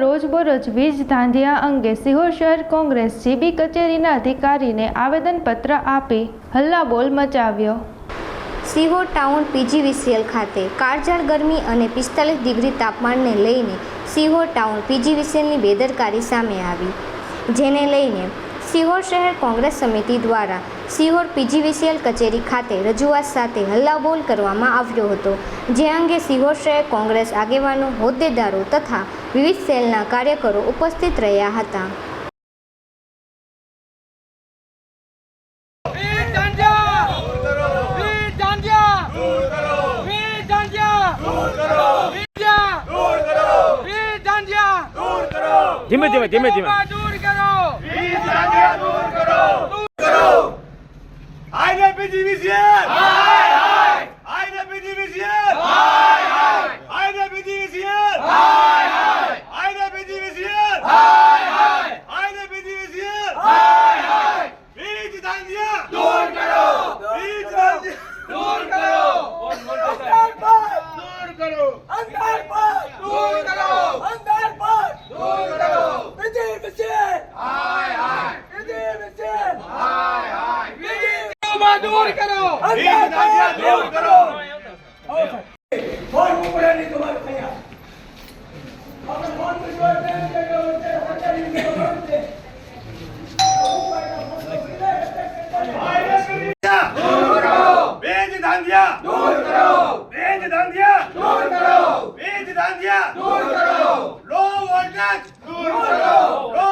રોજબરોજ વીજ ધાંધિયા અંગે સિહોર શહેર કોંગ્રેસ જીબી કચેરીના અધિકારીને આવેદનપત્ર આપી હલ્લાબોલ મચાવ્યો. સિહોર ટાઉન પીજીવીસીએલ ખાતે કાળઝાળ ગરમી અને પિસ્તાલીસ ડિગ્રી તાપમાનને લઈને સિહોર ટાઉન પીજીવીસીએલની બેદરકારી સામે આવી. જેને લઈને સિહોર શહેર કોંગ્રેસ સમિતિ દ્વારા સિહોર પીજીવીસીએલ કચેરી ખાતે રજૂઆત સાથે હલ્લાબોલ કરવામાં આવ્યો હતો. જે અંગે સિહોર શહેર કોંગ્રેસ આગેવાનો, હોદ્દેદારો તથા વિવિધ સેલના કાર્યકરો ઉપસ્થિત રહ્યા હતા. ધીમે ધીમે ધીમે ધીમે. દૂર કરો! આઈને પીજીવીસીએલ હાય હાય આઈને પીજીવીસીએલ હાય હાય આઈને પીજીવીસીએલ હાય હાય આઈને પીજીવીસીએલ હાય હાય આઈને પીજીવીસીએલ હાય હાય વીજ ધાંધિયા દૂર કરો વીજ ધાંધિયા દૂર કરો દૂર કરો અંધાર પર દૂર કરો અંધાર પર દૂર કરો વિજય વિજય હાય હાય વિજય વિજય હાય હાય વિજય દૂર કરો વીજ ધાંધિયા દૂર કરો ફોન ઉપડે નહીં તમારે થયા આપણે ફોન કરી પ્રેમ કે વીજ ધાંધિયા દૂર કરો વીજ ધાંધિયા દૂર કરો વીજ ધાંધિયા દૂર કરો લો વોલ્ટેજ દૂર કરો લો વોલ્ટેજ દૂર કરો લો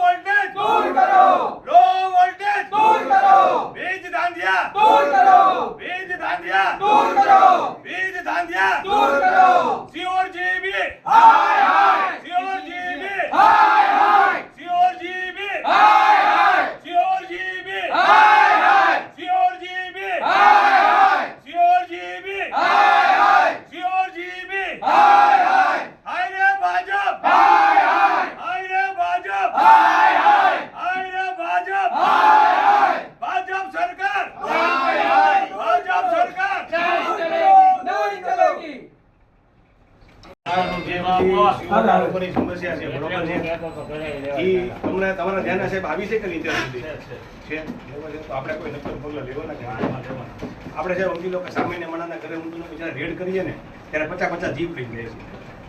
વોલ્ટેજ દૂર કરો લો વોલ્ટેજ દૂર કરો વીજ ધાંધિયા દૂર કરો વીજ ધાંધિયા દૂર કરો વીજ ધાંધિયા દૂર કરો સિયોર જીબી હાય હાય સિયોર જીબી હાય હાય સિયોર જીબી હાય હાય સિયોર જીબી હાય હાય સિયોર જીબી હાય હાય સિયોર જીબી હાય હાય સિયોર જીબી હાય હાય હાય રે ભાજપ હાય હાય હાય રે ભાજપ હાય હાય હાય રે ભાજપ હાય હાય ભાજપ સરકાર હાય હાય ભાજપ સરકાર નહીં ચલેગી લોકોની સમસ્યા છે બરોબર છે? એ તમને તમારા ધ્યાન હશે આવી છે કે સુધી છે બરોબર છે? તો આપણે કોઈ નક્કર પગલાં લેવાના કે આપણે સાહેબ સમજી લો કે સામાન્ય માણસના ઘરે ઊંધું બિચારા રેડ કરીએ ને ત્યારે પચાસ પચાસ જીપ લઈ જાય છે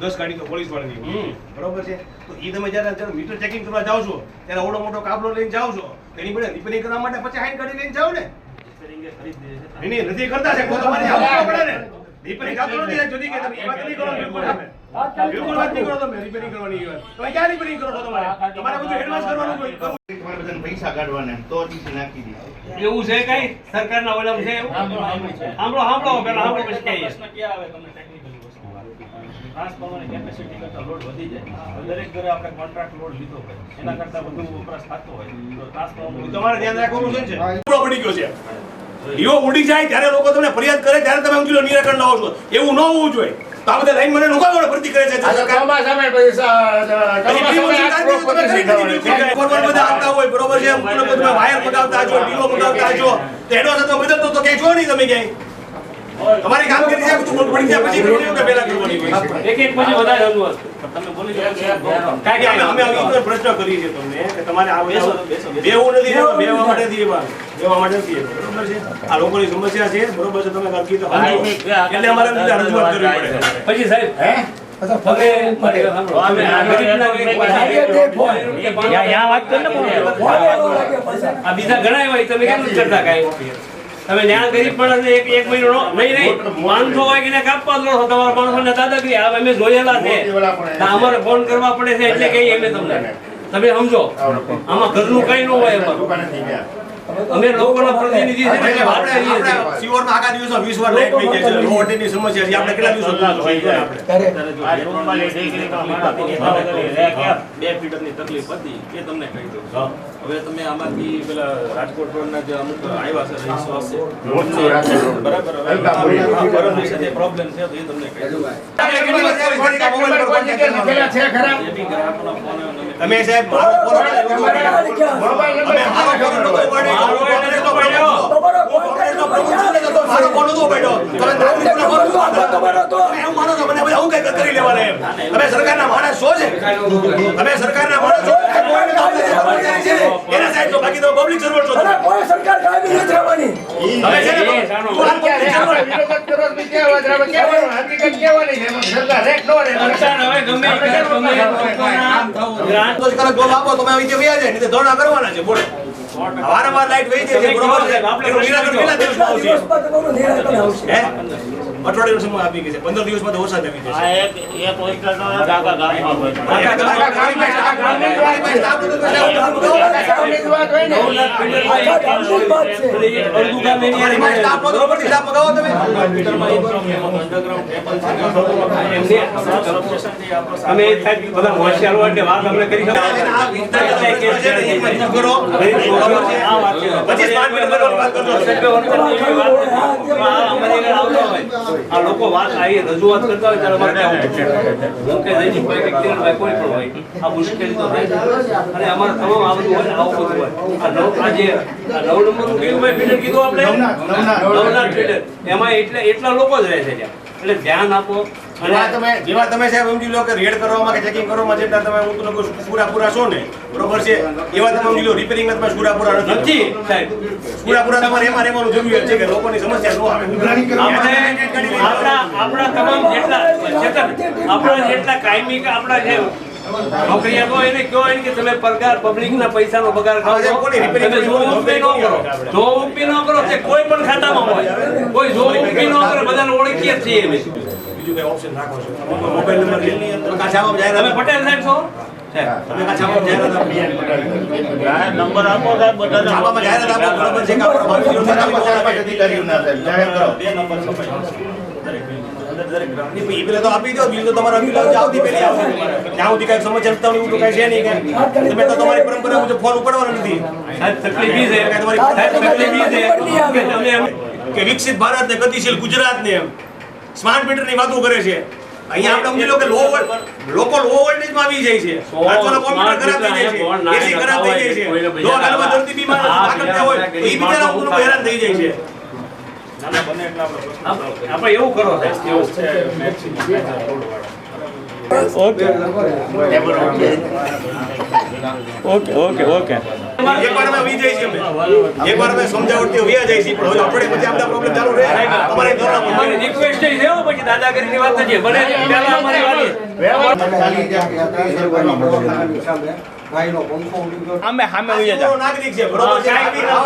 દસ ગાડી તો પોલીસ વાળાની બરોબર છે? તો એ તમે જ્યારે જ્યારે મીટર ચેકિંગ કરવા જાઓ છો ત્યારે ઓડો મોટો કાબલો લઈને જાઓ છો એની પડે રિપેરિંગ કરવા માટે પછી સાઈઠ ગાડી લઈને જાઓ ને. નહીં, નથી કરતા ને. રિપેરિંગ આપતો નથી જુદી કે તમે એ વાત નહીં કરો બિલકુલ વાત નહીં કરો તમે રિપેરિંગ કરવાની વાત. તમે ક્યાં રિપેરિંગ કરો છો તમારે? તમારે બધું એડવાન્સ કરવાનું હોય, તમારે બધાને પૈસા કાઢવાના તો ટીસી નાખી દે એવું છે કઈ? સરકારના ઓલામ છે સાંભળો સાંભળો પેલા સાંભળો પછી કહીએ. ટ્રાન્સફોર્મરની કેપેસિટી કરતા લોડ વધી જાય. દરેક ઘરે આપણે કોન્ટ્રાક્ટ લોડ લીધો હોય. એના કરતા વધુ વપરાશ થતો હોય. તો ટ્રાન્સફોર્મર તમારે ધ્યાન રાખવાનું છે? ને પડી ગયો છે. દીવો ઉડી જાય ત્યારે લોકો તમને ફરિયાદ કરે ત્યારે તમે ઊંચી નિરાકરણ લાવો છો. એવું ન હોવું જોઈએ. તો આ બધા લાઈન મને લોકો જોડે ભરતી કરે છે. સરકાર પછી pre-motion કાઢી દીધું, કરી ફોરવર્ડ બધા આવતા હોય બરોબર છે? વાયર મગાવતા છો ડીલો મગાવતા છો તો એડવાન્સ તો બદલતો તો ક્યાંય છો નહીં તમે ક્યાંય. તમારી કામગીરી છે બધું પડી ગયા પછી કરવાની કે પહેલા કરવાની હોય એક એક પછી વધારે રજૂઆત તમે બોલી જાઓ કારણ કે અમે અમે આવી પ્રશ્ન કરી છે તમને કે તમારે આ બેસો. બેવું નથી બેવા માટે નથી. એવા. બેવા માટે નથી બરોબર છે? આ લોકોની સમસ્યા છે બરોબર છે તમે નક્કી તો. એટલે અમારે બીજા રજૂઆત કરવી પડે. પછી સાહેબ. આ બીજા ઘણા એવા તમે કેમ કરતા કાંઈ? તમે ન્યાય ગરીબ માણસને એક એક મહિનો નો- નહીં નહીં. માણસો હોય કે એને કાપવા દો તમારા છો તમારા માણસોને દાદાગીરી આ અમે જોયેલા છે. અમારે ફોન કરવા પડે છે એટલે કહીએ અમે તમને. તમે સમજો. આમાં ઘરનું કઈ ન હોય ગયા. અમે લોકોના પ્રતિનિધિ છે એટલે વાત આપણે કરીએ છીએ. આપણે સિયોરમાં આખા દિવસો 20 વાર લાઈટ જાય છે. લો સમસ્યા છે. આપણે કેટલા દિવસો છે? બે ફીટરની તકલીફ હતી એ તમને કહી દઉં હવે તમે આમાંથી પેલા રાજકોટ રોડના જે અમુક આવ્યા છે રહીશો હશે મોટું રાજકોટ રોડ. બરાબર હવે છે પ્રોબ્લેમ છે તો એ તમને કહી દઉં. મોબાઈલ તમે સાહેબ મારો ફોન અમે મારો તો તો તો સરકારના માણસ છો છે તમે સરકારના માણસ છો તો. એના સાહેબ છો બાકી તો પબ્લિક સર્વન્ટ છો કોઈ સરકાર કાયમી નથી રહેવાની તમે છે ને તું તો તો ધરણા કરવાના છે બોલો વારંવાર લાઈટ વહી જાય છે બરોબર છે. નિરાકરણ કેટલા દિવસમાં આવશે દિવસમાં અઠવાડિયું સમય આપી ગઈ છે પંદર દિવસમાં તો વરસાદ આવી જશે અમે બધા હોશિયાર હોય એટલે વાત અમને કરી પછી આ લોકો વાત આવી રજૂઆત કરતા હોય ત્યારે અમારે. હું કે જયદીપ કોઈ કે કિરણભાઈ કોઈ પણ હોય આ મુશ્કેલી તો થાય અને અમારે તમામ આ બધું હોય આવું બધું હોય. આ નવ આ જે નવ નંબરનું કયું ભાઈ ફીડર કીધું આપણે નવના ફીડર એમાં એટલે એટલા લોકો જ રહે છે ત્યાં. એટલે ધ્યાન આપો જેવા તમે જેવા તમે સાહેબ સમજી લો કે રેડ કરવામાં કે ચેકિંગ કરવામાં જેટલા તમે હું લોકો પૂરા પૂરા છો ને બરોબર છે? એવા તમે સમજી લો રિપેરિંગ તમે પૂરા પૂરા નથી સાહેબ. પૂરા પૂરા તમારે એમાં રહેવાનું જરૂરી છે કે લોકોની સમસ્યા ન આવે? આપણે આપણા આપણા તમામ જેટલા ચેતન આપણા જેટલા કાયમી કે આપણા જે નોકરિયાત એને કહો એને કે તમે પગાર પબ્લિકના પૈસાનો પગાર ખાઓ છો. તમે જો ઉપી ન કરો. જો ઉપી ન કરો તે કોઈ પણ ખાતામાં હોય. કોઈ જો ઉપી ન કરે બધાને ઓળખીએ છીએ અમે. બીજું કઈ ઓપ્શન રાખો છો? મોબાઈલ નંબર લઈ તમે કાં છાપા તમે પટેલ સાહેબ છો? તમે કાં આપો નંબર આપો સાહેબ આપો બરોબર કે સાહેબ. જાહેર કરો. બે નંબર અંદર તમારા પરંપરા મુજબ ફોન ઉપાડવાનો નથી. કે વિકસિત ભારત ને ગતિશીલ ગુજરાત ને એમ સ્માર્ટ મીટરની વાતો કરે છે. અહીંયા આપણે સમજી લો કે લો લોકો લો વોલ્ટેજમાં આવી જાય છે. આજકાલના કોમ્પ્યુટર ખરાબ થઈ જાય છે. એસી ખરાબ થઈ જાય છે. લો હાલમાં દર્દી બીમાર આગળ હોય એ બિચારા ઉપર હેરાન થઈ જાય છે. નાના બને એટલે આપણે એવું કરો એવું છે ઓકે ઓકે ઓકે ઓકે એકવાર અમે વી જાય અમે એકવાર અમે સમજાવટથી વી જાય છે પણ હવે અઠવાડિયે પછી આપણા પ્રોબ્લેમ ચાલુ રહે અમારે ધોરણમાં અમારી રિક્વેસ્ટ છે હો પછી દાદાગીરીની વાત નથી બને પહેલા અમારી વાત આમે સામે ઉઈ જા નાગરિક છે બરોબર છે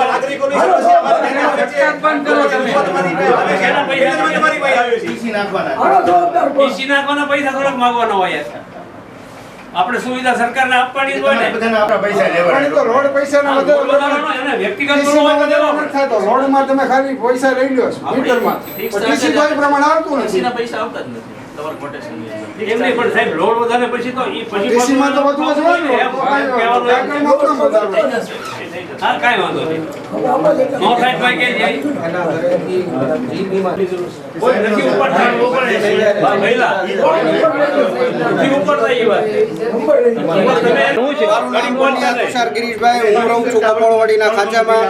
નાગરિકોની સમસ્યા અમારે છે. તમારી પાસે છે. છે. નાખવાના. નાખવાના થોડાક માંગવાના હોય. આપણે સુવિધા સરકારને આપવાની જ હોય ને બધાને આપણા પૈસા લેવાના. તો રોડ પૈસાના વધારે એને વ્યક્તિગત તો દેવો વધારે. નથી થતો. રોડમાં તમે ખાલી પૈસા લઈ લ્યો છો, મીટરમાં. પણ TC તો પ્રમાણે આવતું નથી. પૈસા આવતા જ નથી તમારા quotation ની અંદર. એમ નહીં પણ સાહેબ લોડ વધારે પછી તો ઈ પછી TC માં તો વધુ. હા કાંઈ વાંધો નહીં. નો થાય તો કે જાય કોઈ નથી ઉપર થાય ઉપર મહિલા. નથી ઉપર થાય એ વાત. તુષાર ગિરીશભાઈ. હું રહું છું ખાંચામાં.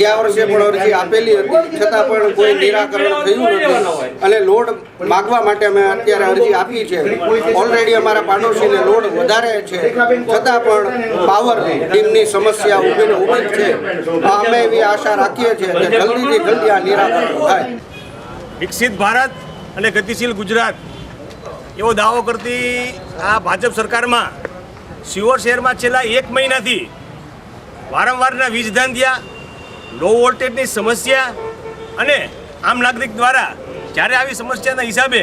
ગયા વર્ષે પણ અરજી આપેલી હતી. છતાં પણ કોઈ નિરાકરણ થયું નથી. અને લોડ માગવા માટે અમે અત્યારે અરજી આપી છે. ઓલરેડી અમારા પાડોશીને લોડ વધારે છે. છતાં પણ પાવર ટીમની સમસ્યા ઊભી ને ઊભી જ છે. અમે એવી આશા રાખીએ છીએ કે જલ્દીથી જલ્દી આ નિરાકરણ થાય. વિકસિત ભારત અને ગતિશીલ ગુજરાત. એવો દાવો કરતી આ ભાજપ સરકારમાં શિવોર શહેરમાં છેલ્લા એક મહિનાથી વારંવારના વીજ થયા લો વોલ્ટેજની સમસ્યા અને આમ નાગરિક દ્વારા જ્યારે આવી સમસ્યાના હિસાબે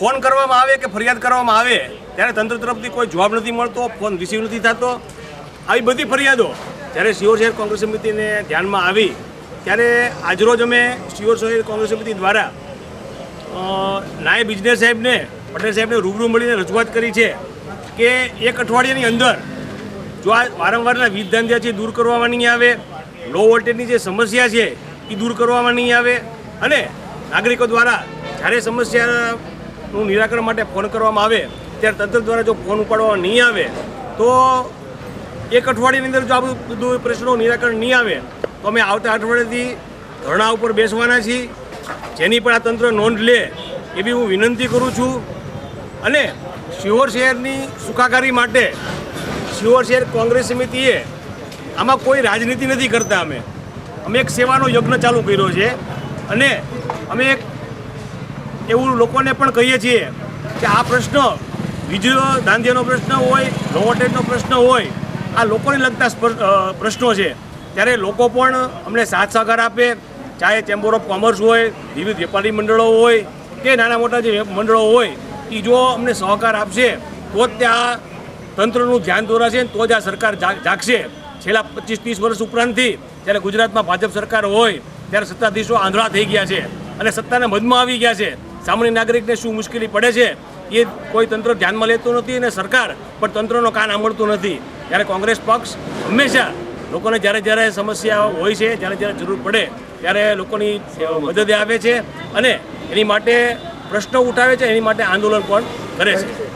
ફોન કરવામાં આવે કે ફરિયાદ કરવામાં આવે, ત્યારે તંત્ર તરફથી કોઈ જવાબ નથી મળતો, ફોન રિસીવ નથી થતો. આવી બધી ફરિયાદો જ્યારે શિવોર શહેર કોંગ્રેસ સમિતિને ધ્યાનમાં આવી, ત્યારે આજરોજ અમે સિયોર શહેર કોંગ્રેસ સમિતિ દ્વારા નાયબ ઇજનેર સાહેબને, પટેલ સાહેબને રૂબરૂ મળીને રજૂઆત કરી છે કે એક અઠવાડિયાની અંદર, જો આ વારંવારના વીજ ધાંધિયા છે દૂર કરવામાં નહીં આવે લો વોલ્ટેજની જે સમસ્યા છે એ દૂર કરવામાં નહીં આવે, અને નાગરિકો દ્વારા જ્યારે સમસ્યાનું નિરાકરણ માટે ફોન કરવામાં આવે, ત્યારે તંત્ર દ્વારા જો ફોન ઉપાડવામાં નહીં આવે, તો એક અઠવાડિયાની અંદર જો આ બધું બધું પ્રશ્નો નિરાકરણ નહીં આવે, તો અમે આવતા અઠવાડિયાથી ધરણા ઉપર બેસવાના છીએ. જેની પણ આ તંત્ર નોંધ લે, એવી હું વિનંતી કરું છું. અને શિહોર શહેરની સુખાકારી માટે શિહોર શહેર કોંગ્રેસ સમિતિએ આમાં કોઈ રાજનીતિ નથી કરતા અમે. અમે એક સેવાનો યજ્ઞ ચાલુ કર્યો છે. અને અમે એક એવું લોકોને પણ કહીએ છીએ કે આ પ્રશ્ન બીજો દાંધિયાનો પ્રશ્ન હોય લો પ્રશ્ન હોય, આ લોકોને લગતા પ્રશ્નો છે. ત્યારે લોકો પણ અમને સાથ સહકાર આપે. ચાહે ચેમ્બર ઓફ કોમર્સ હોય, વિવિધ વેપારી મંડળો હોય કે નાના મોટા જે મંડળો હોય એ જો અમને સહકાર આપશે, તો જ ત્યાં તંત્રનું ધ્યાન દોરાશે તો જ આ સરકાર જાગશે. છેલ્લા પચીસ ત્રીસ વર્ષ ઉપરાંતથી જ્યારે ગુજરાતમાં ભાજપ સરકાર હોય, ત્યારે સત્તાધીશો આંધળા થઈ ગયા છે અને સત્તાના મધમાં આવી ગયા છે. સામાન્ય નાગરિકને શું મુશ્કેલી પડે છે એ કોઈ તંત્ર ધ્યાનમાં લેતું નથી અને સરકાર પણ તંત્રનો કાન આંબળતું નથી. ત્યારે કોંગ્રેસ પક્ષ હંમેશા લોકોને જ્યારે જ્યારે સમસ્યા હોય છે, જ્યારે જ્યારે જરૂર પડે ત્યારે લોકોની મદદે આવે છે અને એની માટે પ્રશ્નો ઉઠાવે છે, એની માટે આંદોલન પણ કરે છે.